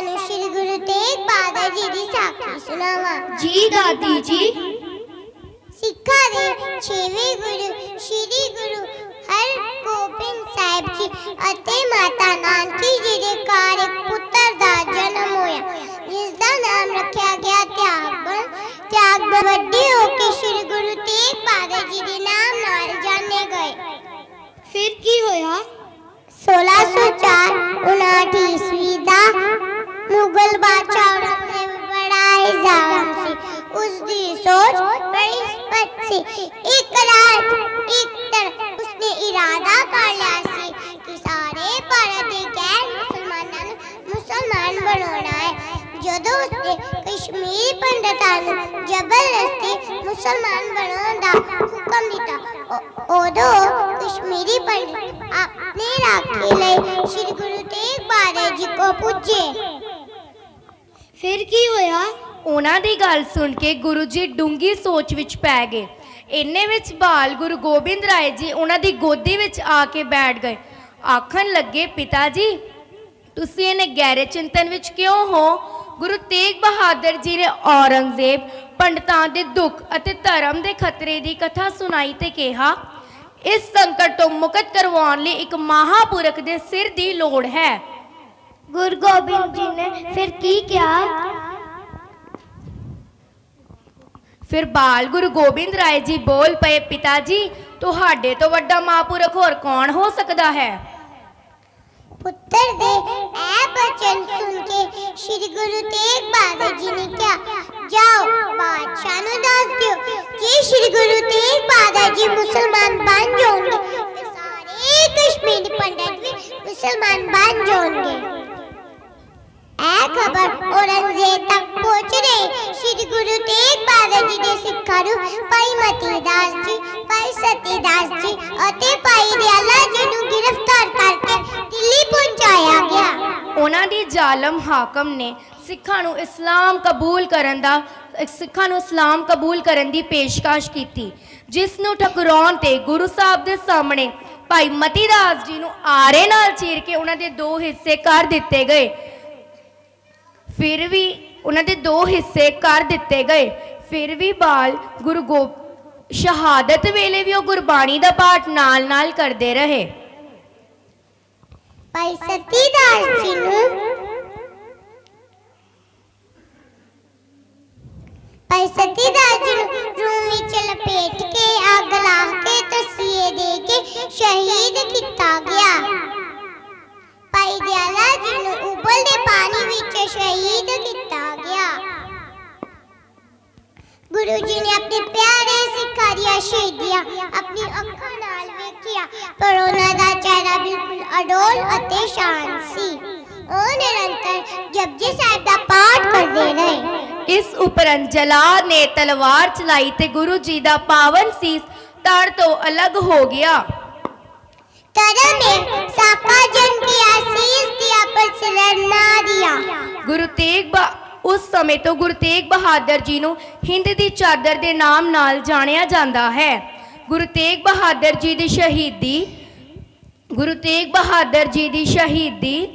ਤੁਹਾਨੂੰ ਸ੍ਰੀ ਗੁਰੂ ਤੇਗ ਬਹਾਦਰ ਜੀ ਦੀ ਸਾਖੀ ਸੁਣਾਵਾਂ। ਜੀ ਦਾਦੀ ਜੀ। ਸਿੱਖਾਂ ਦੇ 6ਵੇਂ ਗੁਰੂ ਸ੍ਰੀ ਗੁਰੂ ਹਰਗੋਬਿੰਦ ਸਾਹਿਬ ਜੀ ਅਤੇ ਮਾਤਾ ਨਾਨਕੀ ਜੀ ਦੇ ਘਰ ਇੱਕ ਪੁੱਤਰ ਦਾ ਜਨਮ ਹੋਇਆ ਜਿਸ ਦਾ ਨਾਮ ਰੱਖਿਆ ਗਿਆ ਤਿਆਗਬਨ। ਤਿਆਗਬਨ ਵੱਡੇ ਹੋ ਕੇ ਸ੍ਰੀ ਗੁਰੂ ਤੇਗ ਬਹਾਦਰ ਜੀ ਦੇ ਨਾਮ ਨਾਲ ਜਾਣੇ ਗਏ। ਫਿਰ ਕੀ ਹੋਇਆ? 1604 59 ਈਸਵੀ ਦਾ ਮੁਗਲ ਬਾਦਸ਼ਾਹ ਔਰੰਗਜ਼ੇਬ ਬੜਾ ਹੀ ਜ਼ਾਲਮ ਸੀ ਉਸ ਦੀ ਸੋਚ ਬੜੀ ਸਪਸ਼ਟ ਸੀ। ਇੱਕ ਰਾਤ, ਇੱਕ ਦਿਨ ਉਸਨੇ ਇਰਾਦਾ ਕਰ ਲਿਆ ਸੀ ਕਿ ਸਾਰੇ ਭਾਰਤ ਦੇ ਗੈਰ ਮੁਸਲਮਾਨਾਂ ਨੂੰ ਮੁਸਲਮਾਨ ਬਣਾਉਣਾ ਹੈ। ਜਦੋਂ ਉਸਨੇ ਕਸ਼ਮੀਰੀ ਪੰਡਤਾਂ ਨੂੰ ਜ਼ਬਰਦਸਤੀ ਮੁਸਲਮਾਨ ਬਣਾਉਣ ਦਾ ਹੁਕਮ ਦਿੱਤਾ ਉਦੋਂ ਕਸ਼ਮੀਰੀ ਪੰਡਤ ਆਪਣੇ ਰਾਖੇ ਲਈ ਸ੍ਰੀ ਗੁਰੂ ਤੇਗ ਬਹਾਦਰ ਜੀ ਕੋ ਪੁੱਜੇ। ਫਿਰ ਕੀ ਹੋਇਆ? ਉਹਨਾਂ ਦੀ ਗੱਲ ਸੁਣ ਕੇ ਗੁਰੂ ਜੀ ਡੂੰਗੀ ਸੋਚ ਵਿੱਚ ਪੈ ਗਏ। ਇੰਨੇ ਵਿੱਚ ਬਾਲ ਗੁਰੂ ਗੋਬਿੰਦ ਰਾਏ ਜੀ ਉਹਨਾਂ ਦੀ ਗੋਦੀ ਵਿੱਚ ਆ ਕੇ ਬੈਠ ਗਏ। ਆਖਣ ਲੱਗੇ ਪਿਤਾ ਜੀ ਤੁਸੀਂ ਇਹਨੇ ਗਹਿਰੇ ਚਿੰਤਨ ਵਿੱਚ ਕਿਉਂ ਹੋ? ਗੁਰੂ ਤੇਗ ਬਹਾਦਰ ਜੀ ਨੇ ਔਰੰਗਜ਼ੇਬ, ਪੰਡਤਾਂ ਦੇ ਦੁੱਖ ਅਤੇ ਧਰਮ ਦੇ ਖਤਰੇ ਦੀ ਕਥਾ ਸੁਣਾਈ ਤੇ ਕਿਹਾ, ਇਸ ਸੰਕਟ ਤੋਂ ਮੁਕਤ ਕਰਵਾਉਣ ਲਈ ਇੱਕ ਮਹਾਪੁਰਖ ਦੇ ਸਿਰ ਦੀ ਲੋੜ ਹੈ। ਗੁਰੂ ਗੋਬਿੰਦ ਜੀ ਨੇ ਫਿਰ ਕੀ ਕਿਹਾ? ਫਿਰ ਬਾਲ ਗੁਰੂ ਗੋਬਿੰਦ ਰਾਏ ਜੀ ਬੋਲ ਪਏ ਪਿਤਾ ਜੀ ਤੁਹਾਡੇ ਤੋਂ ਵੱਡਾ ਮਹਾਪੁਰਖ ਹੋਰ ਕੌਣ ਹੋ ਸਕਦਾ ਹੈ? ਪੁੱਤਰ ਦੇ ਇਹ ਬਚਨ ਸੁਣ ਕੇ ਸ੍ਰੀ ਗੁਰੂ ਤੇਗ ਬਹਾਦਰ ਜੀ ਨੇ ਕਿਹਾ ਜਾਓ ਬਾਦਸ਼ਾਹ ਨੂੰ ਦੱਸ ਦਿਓ ਕਿ ਸ੍ਰੀ ਗੁਰੂ ਤੇਗ ਬਹਾਦਰ ਜੀ ਮੁਸਲਮਾਨ ਬਣ ਜਾਣਗੇ ਸਾਰੇ ਕਸ਼ਮੀਰੀ ਪੰਡਤ ਵੀ ਮੁਸਲਮਾਨ ਤੱਕ ਪਹੁੰਚ ਰਹੀ। ਸ੍ਰੀ ਗੁਰੂ ਤੇਗ ਬਹਾਦਰ ਜੀ ਦੇ ਸਿੱਖਾਂ ਨੂੰ ਭਾਈ ਮਤੀ ਦਾਸ ਜੀ, ਭਾਈ ਸਤੀ ਦਾਸ ਜੀ ਅਤੇ ਭਾਈ ਦਿਆਲਾ ਜੀ ਨੂੰ ਗ੍ਰਿਫਤਾਰ ਕਰਕੇ ਦਿੱਲੀ ਪਹੁੰਚਾਇਆ ਗਿਆ। ਉਹਨਾਂ ਦੀ ਜ਼ਾਲਮ ਹਾਕਮ ਨੇ ਸਿੱਖਾਂ ਨੂੰ ਇਸਲਾਮ ਕਬੂਲ ਕਰਨ ਦਾ, ਸਿੱਖਾਂ ਨੂੰ ਇਸਲਾਮ ਕਬੂਲ ਕਰਨ ਦੀ ਪੇਸ਼ਕਸ਼ ਕੀਤੀ, ਜਿਸ ਨੂੰ ਠਕਰਾਉਣ ਤੇ ਗੁਰੂ ਸਾਹਿਬ ਦੇ ਸਾਹਮਣੇ ਭਾਈ ਮਤੀ ਦਾਸ ਜੀ ਨੂੰ ਆਰੇ ਨਾਲ ਚੀਰ ਕੇ ਉਹਨਾਂ ਦੇ ਦੋ ਹਿੱਸੇ ਕਰ ਦਿੱਤੇ ਗਏ। ਫਿਰ ਵੀ ਉਹਨਾਂ ਦੇ ਦੋ ਹਿੱਸੇ ਕਰ ਦਿੱਤੇ ਗਏ। ਫਿਰ ਵੀ ਬਾਲ ਗੁਰੂ ਗੋ ਸ਼ਹਾਦਤ ਵੇਲੇ ਵੀ ਉਹ ਗੁਰਬਾਣੀ ਦਾ ਪਾਠ ਨਾਲ-ਨਾਲ ਕਰਦੇ ਰਹੇ। ਭਾਈ ਸਤੀ ਜੀ ਨੂੰ ਭਾਈ ਸਤੀ ਜੀ ਨੂੰ ਰੂਮ ਵਿੱਚ ਲਪੇਟ ਕੇ, ਅੱਗ ਲਾ ਕੇ, ਤਸੀਹੇ ਦੇ ਕੇ ਸ਼ਹੀਦ ਕੀਤਾ ਗਿਆ। ਭਾਈ ਦਿਆਲਾ ਜੀ ਨੂੰ ਉਬਲਦੇ ਪਾਣੀ ਵਿੱਚ ਸ਼ਹੀਦ ਗੁਰੂ ਜੀ ਨੇ ਆਪਣੇ ਪਿਆਰੇ ਸਿੱਖਾਂ ਦੀਆਂ ਸ਼ਹੀਦੀਆਂ ਆਪਣੀ ਅੱਖਾਂ ਨਾਲ ਵੇਖਿਆ। ਪਰ ਉਹਨਾਂ ਦਾ ਚਿਹਰਾ ਬਿਲਕੁਲ ਅਡੋਲ ਅਤੇ ਸ਼ਾਂਤ ਸੀ। ਉਹ ਨਿਰੰਤਰ ਜਪਜੀ ਸਾਹਿਬ ਦਾ ਪਾਠ ਕਰਦੇ ਰਹੇ। ਇਸ ਉਪਰੰਤ ਜਲਾਦ ਨੇ ਤਲਵਾਰ ਚਲਾਈ ਤੇ ਗੁਰੂ ਜੀ ਦਾ ਪਾਵਨ ਸੀਸ ਤੜ ਤੋਂ ਅਲੱਗ ਹੋ ਗਿਆ। ਧਰਮ ਨੇ ਸਾਕਾ ਜਨ ਉਸ ਸਮੇਂ ਤੋਂ ਗੁਰੂ ਤੇਗ ਬਹਾਦਰ ਜੀ ਨੂੰ ਹਿੰਦ ਦੀ ਚਾਦਰ ਦੇ ਨਾਮ ਨਾਲ ਜਾਣਿਆ ਜਾਂਦਾ ਹੈ। ਗੁਰੂ ਤੇਗ ਬਹਾਦਰ ਜੀ ਦੀ ਸ਼ਹੀਦੀ ਗੁਰੂ ਤੇਗ ਬਹਾਦਰ ਜੀ ਦੀ ਸ਼ਹੀਦੀ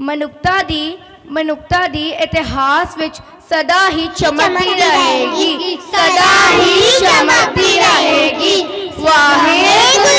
ਮਨੁੱਖਤਾ ਦੀ ਮਨੁੱਖਤਾ ਦੀ ਇਤਿਹਾਸ ਵਿੱਚ ਸਦਾ ਹੀ ਚਮਕਦੀ ਰਹੇਗੀ ਸਦਾ ਹੀ ਚਮਕਦੀ ਰਹੇਗੀ। ਵਾਹਿਗੁਰੂ